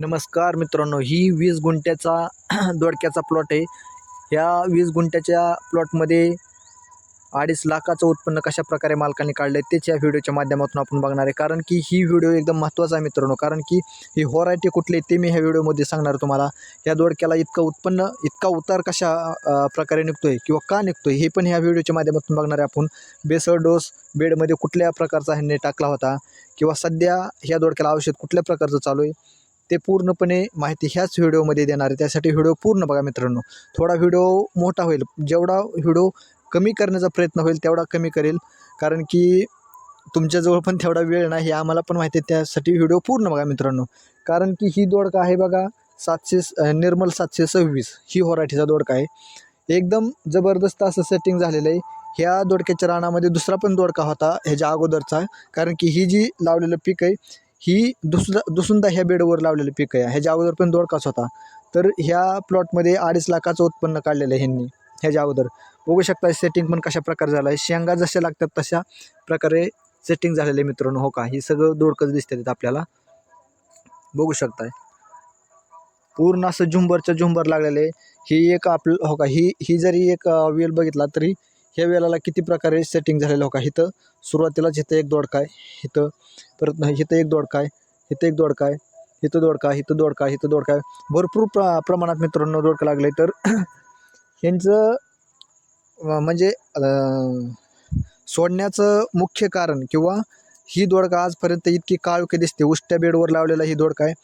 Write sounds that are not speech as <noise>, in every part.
नमस्कार मित्रांनो ही वीस गुंठ्याचा <clears throat> दोडक्याचा प्लॉट आहे. ह्या वीस गुंठ्याच्या प्लॉटमध्ये अडीच लाखाचं उत्पन्न कशा प्रकारे मालकांनी काढलं आहे तेच या व्हिडिओच्या माध्यमातून आपण बघणार आहे. कारण की ही व्हिडिओ एकदम महत्त्वाचा आहे मित्रांनो कारण की ही व्हरायटी कुठली आहे ते मी ह्या व्हिडिओमध्ये सांगणार तुम्हाला. या दोडक्याला इतकं उत्पन्न इतका उतार कशा प्रकारे प्रकारे निघतोय किंवा का निघतोय हे पण ह्या व्हिडिओच्या माध्यमातून बघणार आहे आपण. बेसळ डोस बेडमध्ये कुठल्या प्रकारचा ह्यांनी टाकला होता किंवा सध्या ह्या दोडक्याला औषध कुठल्या प्रकारचं चालू आहे ते पूर्णपणे माहिती ह्याच व्हिडिओमध्ये देणार आहे. त्यासाठी व्हिडिओ पूर्ण बघा मित्रांनो. थोडा व्हिडिओ मोठा होईल. जेवढा व्हिडिओ कमी करण्याचा प्रयत्न होईल तेवढा कमी करेल. कारण की तुमच्याजवळ पण तेवढा वेळ नाही हे आम्हाला पण माहिती आहे. त्यासाठी व्हिडिओ पूर्ण बघा मित्रांनो. कारण की ही दोडका आहे बघा सातशे स- निर्मल सातशे सव्वीस. ही होराठीचा दोडका आहे. एकदम जबरदस्त असं सेटिंग झालेलं आहे. ह्या दोडक्याच्या रानामध्ये दुसरा पण दोडका होता ह्याच्या अगोदरचा. कारण की ही जी लावलेलं पीक आहे ही दुसुदा दुसुंदा ह्या बेडवर लावलेलं पीक आहे. ह्याच्या अगोदर पण दोडकाच होता. तर ह्या प्लॉटमध्ये अडीच लाखाचं उत्पन्न काढलेलं आहे ह्यांनी ह्याच्या अगोदर. बघू शकता सेटिंग पण कशा प्रकारे झालं आहे. शेंगा जशा लागतात तशा प्रकारे सेटिंग झालेलं आहे मित्रांनो. हो का? ही सगळं दोडकंच दिसते आपल्याला. बघू शकताय पूर्ण असं झुंबरच्या झुंबर लागलेलं आहे. ही एक आपलं हो का? ही ही जरी एक वेल बघितला तरी ह्या वेलाला किती प्रकारे सेटिंग झालेलं हो इथं सुरुवातीलाच इथं एक दोडका आहे. इथं परत नाही इथं एक दोडका आहे. इथं एक दोडका आहे. इथं दोडका इथं दोडका इथं दोडका आहे. भरपूर प्र प्रमाणात मित्रांनो दोडकं लागले तर <clears throat> ह्यांचं म्हणजे सोडण्याचं मुख्य कारण किंवा ही दोडका आजपर्यंत इतकी काळुकी दिसते. उष्ट्या बेडवर लावलेला ही दोडका आहे.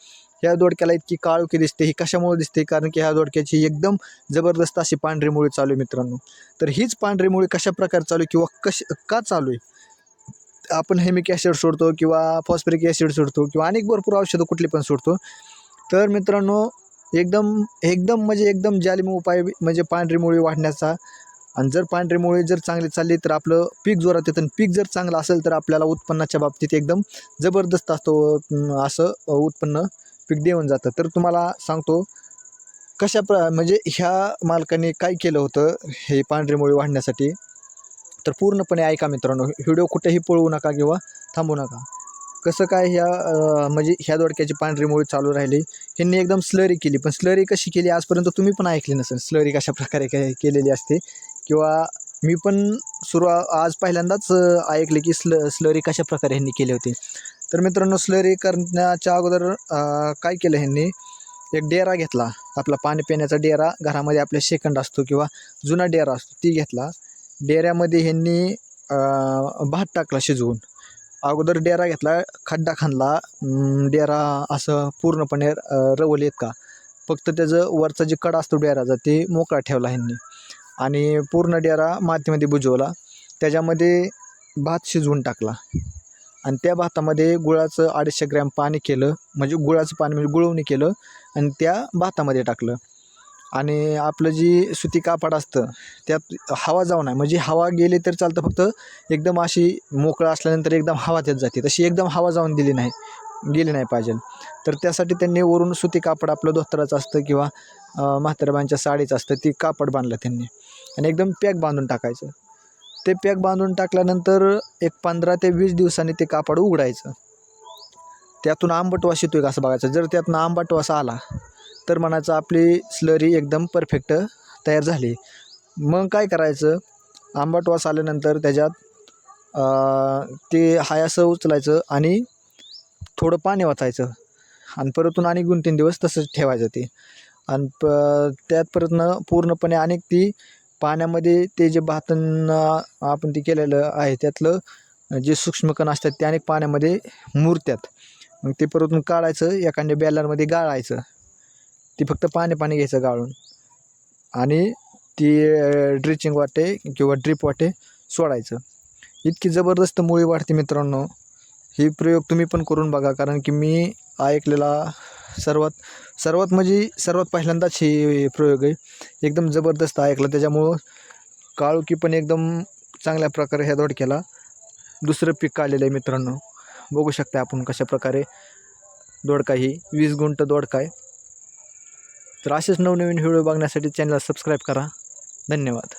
ह्या दोडक्याला इतकी काळोखी दिसते ही कशामुळे दिसते? कारण की ह्या दोडक्याची एकदम जबरदस्त अशी पांढरी मुळी चालू आहे मित्रांनो. तर हीच पांढरी मुळी कशा प्रकारे चालू आहे किंवा कश का चालू आहे? आपण हेमिक ॲसिड सोडतो किंवा फॉस्फरिक ॲसिड सोडतो किंवा अनेक भरपूर औषधं कुठली पण सोडतो. तर मित्रांनो एकदम एकदम म्हणजे एकदम जालिम उपाय म्हणजे पांढरी मुळी वाढण्याचा. आणि जर पांढरी मुळी जर चांगली चालली तर आपलं पीक जोरात येतं आणि पीक जर चांगलं असेल तर आपल्याला उत्पन्नाच्या बाबतीत एकदम जबरदस्त असतो असं उत्पन्न पीक देऊन जातं. तर तुम्हाला सांगतो कशा प्र म्हणजे ह्या मालकाने काय केलं होतं हे पांढरी मुळी वाढण्यासाठी? तर पूर्णपणे ऐका मित्रांनो व्हिडिओ कुठेही पळवू नका किंवा थांबू नका. कसं काय ह्या म्हणजे ह्या दोडक्याची पांढरी मुळी चालू राहिली? ह्यांनी एकदम स्लरी केली. पण स्लरी कशी केली? आजपर्यंत तुम्ही पण ऐकली नसेल स्लरी कशा प्रकारे काय केलेली असते? किंवा मी पण सुरुवा आज पहिल्यांदाच ऐकले की स्ल स्लरी कशा प्रकारे ह्यांनी केली होती? तर मित्रांनो स्लरी करण्याच्या अगोदर काय केलं ह्यांनी? एक डेरा घेतला. आपला पाणी पिण्याचा डेरा घरामध्ये आपल्या शेकंड असतो किंवा जुना डेरा असतो ती घेतला. डेऱ्यामध्ये ह्यांनी भात टाकला शिजवून. अगोदर डेरा घेतला खड्डा खांदला. डेरा असं पूर्णपणे रवल रवलेत का? फक्त त्याचं वरचा जे कडा असतो डेराचा ते मोकळा ठेवला ह्यांनी. आणि पूर्ण डेरा मातीमध्ये बुजवला. त्याच्यामध्ये भात शिजवून टाकला. आणि त्या भातामध्ये गुळाचं अडीचशे ग्रॅम पाणी केलं म्हणजे गुळाचं पाणी म्हणजे गुळवणी केलं आणि त्या भातामध्ये टाकलं. आणि आपलं जी सुती कापड असतं त्यात हवा जाऊ नये. म्हणजे हवा गेली तर चालतं फक्त एकदम अशी मोकळं असल्यानंतर एकदम हवा त्यात जाते. तशी एकदम हवा जाऊन दिली नाही गेली नाही पाहिजे. तर त्यासाठी त्यांनी वरून सुती कापड आपलं धोत्राचं असतं किंवा म्हातारबांच्या साडीचं असतं ती कापड बांधलं त्यांनी. आणि एकदम पॅक बांधून टाकायचं. ते पॅक बांधून टाकल्यानंतर एक पंधरा ते वीस दिवसांनी ते कापड उघडायचं. त्यातून आंबट वास येतो का असं बघायचं. जर त्यातून आंबट वास आला तर म्हणायचं आपली स्लरी एकदम परफेक्ट तयार झाली. मग काय करायचं? आंबट वास आल्यानंतर त्याच्यात ते हाय असं उचलायचं आणि थोडं पाणी वाचायचं आणि परतून आणि दोन तीन दिवस तसंच ठेवायचं ते. आणि प त्यात परतनं पूर्णपणे अनेक ती पाण्यामध्ये ते जे भातन आपण ते केलेलं आहे त्यातलं जे सूक्ष्मकण असतात ते अनेक पाण्यामध्ये मुरत्यात. मग ते परतून काढायचं एखाद्या बॅलरमध्ये गाळायचं. ती फक्त पाणी पाणी घ्यायचं गाळून. आणि ती ड्रिचिंग वाटे किंवा ड्रीप वाटे सोडायचं. इतकी जबरदस्त मुळी वाढते मित्रांनो. ही प्रयोग तुम्ही पण करून बघा कारण की मी ऐकलेला सर्वात सर्वात म्हणजे सर्वात पहिल्यांदाच हे प्रयोग आहे. एकदम जबरदस्त ऐकला. त्याच्यामुळं काळुकी पण एकदम चांगल्या प्रकारे ह्या दोडक्याला दुसरं पीक काढलेलं आहे मित्रांनो. बघू शकता आपण कशा प्रकारे दोडका ही वीस गुंट दोडका आहे. तर असेच नवनवीन व्हिडिओ बघण्यासाठी चॅनलला सबस्क्राईब करा. धन्यवाद.